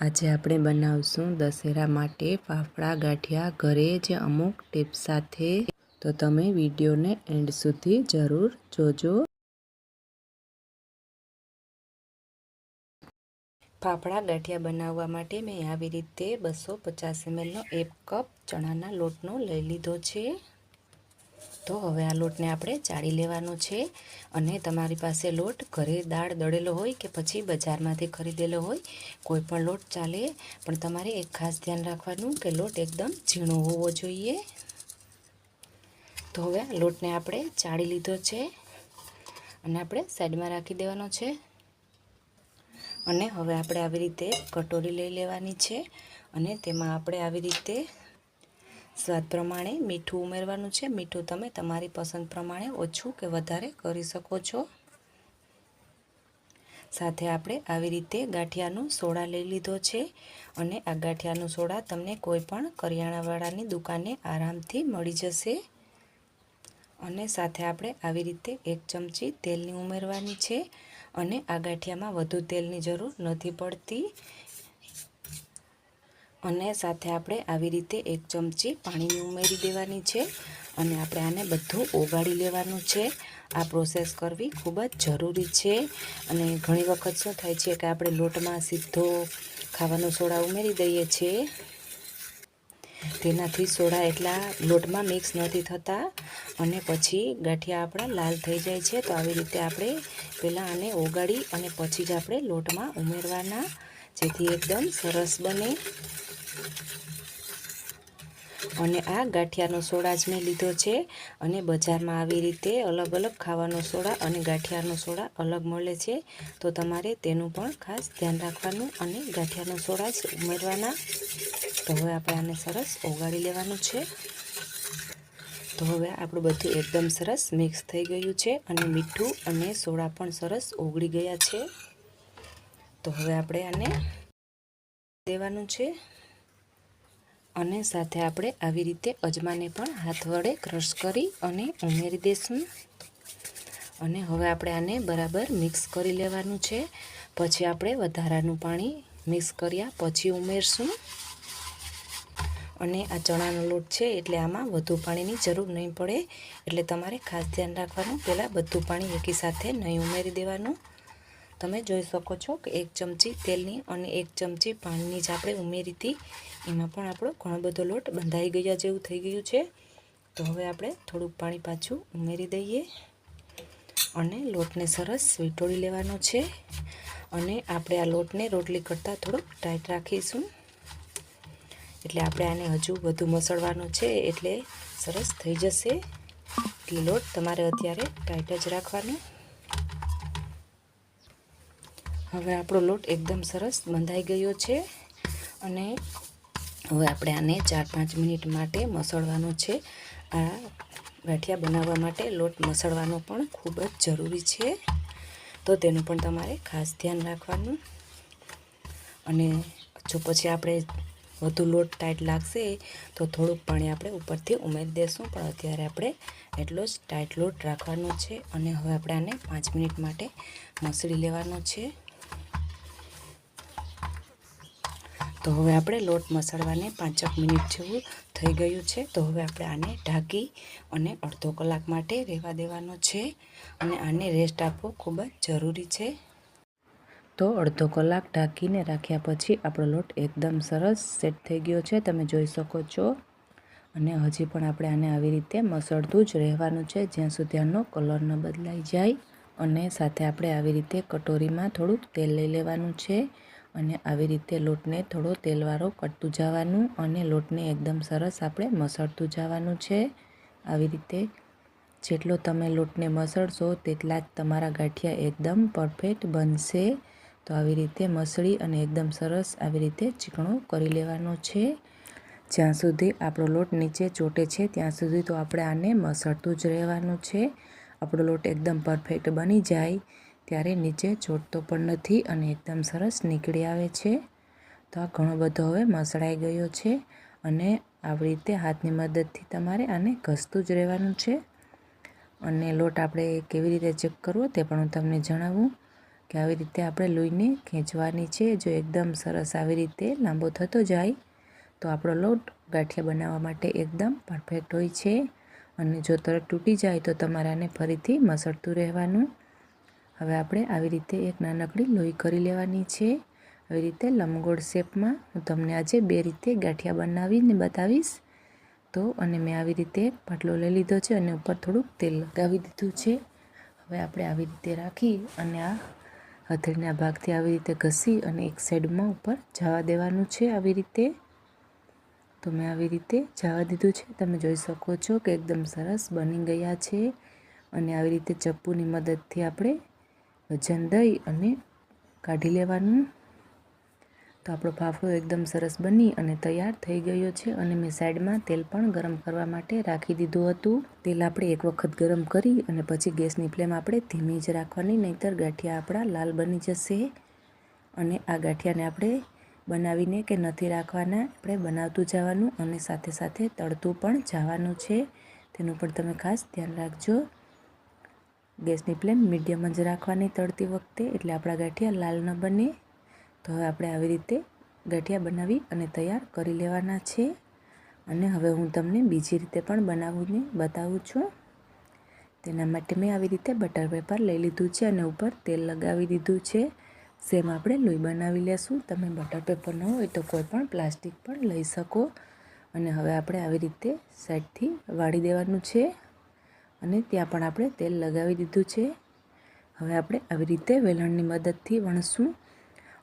આજે આપણે બનાવશું દશેરા માટે ફાફડા ગાંઠિયા ઘરે જ અમુક ટીપ સાથે. તો તમે વિડીયોને એન્ડ સુધી જરૂર જોજો. ફાફડા ગાંઠિયા બનાવવા માટે મેં આવી રીતે બસો પચાસ એમએલનો એક કપ ચણાના લોટનો લઈ લીધો છે. તો હવે આ લોટને આપણે ચાળી લેવાનો છે અને તમારી પાસે લોટ ઘરે દાળ દળેલો હોય કે પછી બજારમાંથી ખરીદેલો હોય, કોઈ પણ લોટ ચાલે. પણ તમારે એક ખાસ ધ્યાન રાખવાનું કે લોટ એકદમ ઝીણો હોવો જોઈએ. તો હવે લોટને આપણે ચાળી લીધો છે અને આપણે સાઈડમાં રાખી દેવાનો છે. અને હવે આપણે આવી રીતે કટોરી લઈ લેવાની છે અને તેમાં આપણે આવી રીતે સ્વાદ પ્રમાણે મીઠું ઉમેરવાનું છે. મીઠું તમે તમારી પસંદ પ્રમાણે ઓછું કે વધારે કરી શકો છો. સાથે આપણે આવી રીતે ગાંઠિયાનું સોડા લઈ લીધો છે અને આ ગાંઠિયાનું સોડા તમને કોઈ પણ કરિયાણાવાળાની દુકાને આરામથી મળી જશે. અને સાથે આપણે આવી રીતે એક ચમચી તેલની ઉમેરવાની છે અને આ ગાંઠિયામાં વધુ તેલની જરૂર નથી પડતી. અને સાથે આપણે આવી રીતે એક ચમચી પાણીની ઉમેરી દેવાની છે અને આપણે આને બધું ઓગાળી લેવાનું છે. આ પ્રોસેસ કરવી ખૂબ જ જરૂરી છે અને ઘણી વખત શું થાય છે કે આપણે લોટમાં સીધો ખાવાનો સોડા ઉમેરી દઈએ છીએ. તેનાથી સોડા એટલા લોટમાં મિક્સ નથી થતા અને પછી ગાંઠિયા આપણા લાલ થઈ જાય છે. તો આવી રીતે આપણે પહેલાં આને ઓગાળી અને પછી જ આપણે લોટમાં ઉમેરવાના જેથી એકદમ સરસ બને. અને આ ગાંઠિયાનો સોડા જ મેં લીધો છે. અને બજારમાં આવી રીતે અલગ અલગ ખાવાનો સોડા અને ગાંઠિયાનો સોડા અલગ મળે છે. તો તમારે તેનું પણ ખાસ ધ્યાન રાખવાનું અને ગાંઠિયાનો સોડા જ ઉમેરવાના. તો હવે આપણે આને સરસ ઓગાળી લેવાનું છે. તો હવે આપણું બધું એકદમ સરસ મિક્સ થઈ ગયું છે અને મીઠું અને સોડા પણ સરસ ઓગળી ગયા છે. તો હવે આપણે આને દેવાનું છે. અને સાથે આપણે આવી રીતે અજમાને પણ હાથ વડે ક્રશ કરી અને ઉમેરી દઈશું અને હવે આપણે આને બરાબર મિક્સ કરી લેવાનું છે. પછી આપણે વધારાનું પાણી મિક્સ કર્યા પછી ઉમેરશું. અને આ ચણાનો લોટ છે એટલે આમાં વધુ પાણીની જરૂર નહીં પડે. એટલે તમારે ખાસ ધ્યાન રાખવાનું, પહેલાં બધું પાણી એકી સાથે નહીં ઉમેરી દેવાનું. તમે જોઈ શકો છો કે એક ચમચી તેલની અને એક ચમચી પાણીની જ આપણે ઉમેરી હતી એમાં પણ આપણો ઘણો બધો લોટ બંધાઈ ગયા જેવું થઈ ગયું છે. તો હવે આપણે થોડુંક પાણી પાછું ઉમેરી દઈએ અને લોટને સરસ વીંટોળી લેવાનો છે. અને આપણે આ લોટને રોટલી કરતાં થોડોક ટાઈટ રાખીશું. એટલે આપણે આને હજુ વધુ મસળવાનો છે એટલે સરસ થઈ જશે. એટલે લોટ તમારે અત્યારે ટાઈટ જ રાખવાનો. હવે આપણો લોટ એકદમ સરસ બંધાઈ ગયો છે. અને હવે આપણે આને ચાર પાંચ મિનિટ માટે મસળવાનો છે. આ ગાંઠિયા બનાવવા માટે લોટ મસળવાનો પણ ખૂબ જ જરૂરી છે. તો તેનું પણ તમારે ખાસ ધ્યાન રાખવાનું. અને જો પછી આપણે વધુ લોટ ટાઈટ લાગશે, તો થોડુંક પાણી આપણે ઉપરથી ઉમેરી દઈશું પણ અત્યારે આપણે એટલો જ ટાઈટ લોટ રાખવાનો છે. અને હવે આપણે આને પાંચ મિનિટ માટે મસળી લેવાનો છે. તો હવે આપણે લોટ મસળવાને પાંચક મિનિટ જેવું થઈ ગયું છે. તો હવે આપણે આને ઢાંકી અને અડધો કલાક માટે રહેવા દેવાનો છે અને આને રેસ્ટ આપવો ખૂબ જ જરૂરી છે. તો અડધો કલાક ઢાંકીને રાખ્યા પછી આપણો લોટ એકદમ સરસ સેટ થઈ ગયો છે. તમે જોઈ શકો છો. અને હજી પણ આપણે આને આવી રીતે મસળતું જ રહેવાનું છે, જ્યાં સુધી આનો કલર ન બદલાઈ જાય. અને સાથે આપણે આવી રીતે કટોરીમાં થોડુંક તેલ લઈ લેવાનું છે. અને આવી રીતે લોટને થોડો તેલવાળો કટતું જવાનું અને લોટને એકદમ સરસ આપણે મસળતું જવાનું છે. આવી રીતે જેટલો તમે લોટને મસળશો તેટલા જ તમારા ગાંઠિયા એકદમ પરફેક્ટ બનશે. તો આવી રીતે મસળી અને એકદમ સરસ આવી રીતે ચીકણો કરી લેવાનો છે. જ્યાં સુધી આપણો લોટ નીચે ચોટે છે ત્યાં સુધી તો આપણે આને મસળતું જ રહેવાનું છે. આપણો લોટ એકદમ પરફેક્ટ બની જાય. ત્યારે નીચે ચોટતો પણ નથી અને એકદમ સરસ નીકળી આવે છે. તો આ ઘણો બધો હવે મસળાઈ ગયો છે અને આવી રીતે હાથની મદદથી તમારે આને ઘસતું જ રહેવાનું છે. અને લોટ આપણે કેવી રીતે ચેક કરવો તે પણ હું તમને જણાવું કે આવી રીતે આપણે લોહીને ખેંચવાની છે. જો એકદમ સરસ આવી રીતે લાંબો થતો જાય તો આપણો લોટ ગાંઠિયા બનાવવા માટે એકદમ પરફેક્ટ હોય છે. અને જો તરત તૂટી જાય તો તમારે આને ફરીથી મસળતું રહેવાનું. હવે આપણે આવી રીતે એક નાનકડી લોહી કરી લેવાની છે. આવી રીતે લંબગોળ શેપમાં. હું તમને આજે બે રીતે ગાંઠિયા બનાવીને બતાવીશ. તો અને મેં આવી રીતે પાટલો લઈ લીધો છે અને ઉપર થોડુંક તેલ લગાવી દીધું છે. હવે આપણે આવી રીતે રાખી અને આ હથેળીના ભાગથી આવી રીતે ઘસી અને એક સાઈડમાં ઉપર જવા દેવાનું છે આવી રીતે. તો મેં આવી રીતે જવા દીધું છે. તમે જોઈ શકો છો કે એકદમ સરસ બની ગયા છે. અને આવી રીતે ચપ્પુની મદદથી આપણે વજન દઈ અને કાઢી લેવાનું. તો આપણો ફાફડો એકદમ સરસ બની અને તૈયાર થઈ ગયો છે અને મેં સાઈડમાં તેલ પણ ગરમ કરવા માટે રાખી દીધું હતું. તેલ આપણે એક વખત ગરમ કરી અને પછી ગેસની ફ્લેમ આપણે ધીમી જ રાખવાની, નહીંતર ગાંઠિયા આપણા લાલ બની જશે. અને આ ગાંઠિયાને આપણે બનાવીને કે નથી રાખવાના, આપણે બનાવતું જવાનું અને સાથે સાથે તળતું પણ જવાનું છે. તેનું પણ તમે ખાસ ધ્યાન રાખજો. ગેસની ફ્લેમ મીડિયમ જ રાખવાની તળતી વખતે, એટલે આપણા ગાંઠિયા લાલ ન બને. તો હવે આપણે આવી રીતે ગાંઠિયા બનાવી અને તૈયાર કરી લેવાના છે. અને હવે હું તમને બીજી રીતે પણ બનાવીને બતાવું છું. તેના માટે મેં આવી રીતે બટર પેપર લઈ લીધું છે અને ઉપર તેલ લગાવી દીધું છે. સેમ આપણે લોહી બનાવી લેશું, તમે બટર પેપર ન હોય તો કોઈ પણ પ્લાસ્ટિક પણ લઈ શકો. અને હવે આપણે આવી રીતે સાઈડથી વાળી દેવાનું છે. અને ત્યાં પણ આપણે તેલ લગાવી દીધું છે. હવે આપણે આવી રીતે વેલણની મદદથી વણશું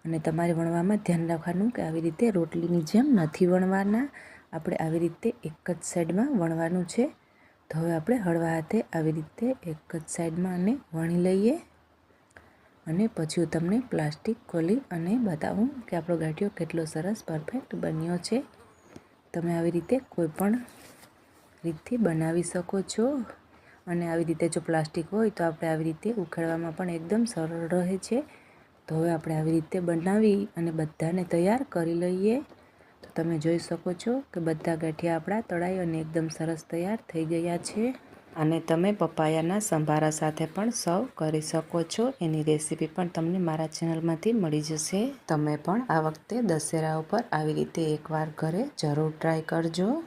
અને તમારે વણવામાં ધ્યાન રાખવાનું કે આવી રીતે રોટલીની જેમ નથી વણવાના. આપણે આવી રીતે એક જ સાઈડમાં વણવાનું છે. તો હવે આપણે હળવા હાથે આવી રીતે એક જ સાઈડમાં અને વણી લઈએ. અને પછી હું તમને પ્લાસ્ટિક ખોલી અને બતાવું કે આપણો ગાંઠિયો કેટલો સરસ પરફેક્ટ બન્યો છે. તમે આવી રીતે કોઈ પણ રીતથી બનાવી શકો છો. અને આવી રીતે જો પ્લાસ્ટિક હોય તો આપણે આવી રીતે ઉખાડવામાં પણ એકદમ સરળ રહે છે. તો હવે આપણે આવી રીતે બનાવી અને બધાને તૈયાર કરી લઈએ. તો તમે જોઈ શકો છો કે બધા ગાંઠિયા આપણા તળાઈ અને એકદમ સરસ તૈયાર થઈ ગયા છે. અને તમે પપાયાના સંભારા સાથે પણ સર્વ કરી શકો છો. એની રેસીપી પણ તમને મારા ચેનલમાંથી મળી જશે. તમે પણ આ વખતે દશેરા ઉપર આવી રીતે એકવાર ઘરે જરૂર ટ્રાય કરજો.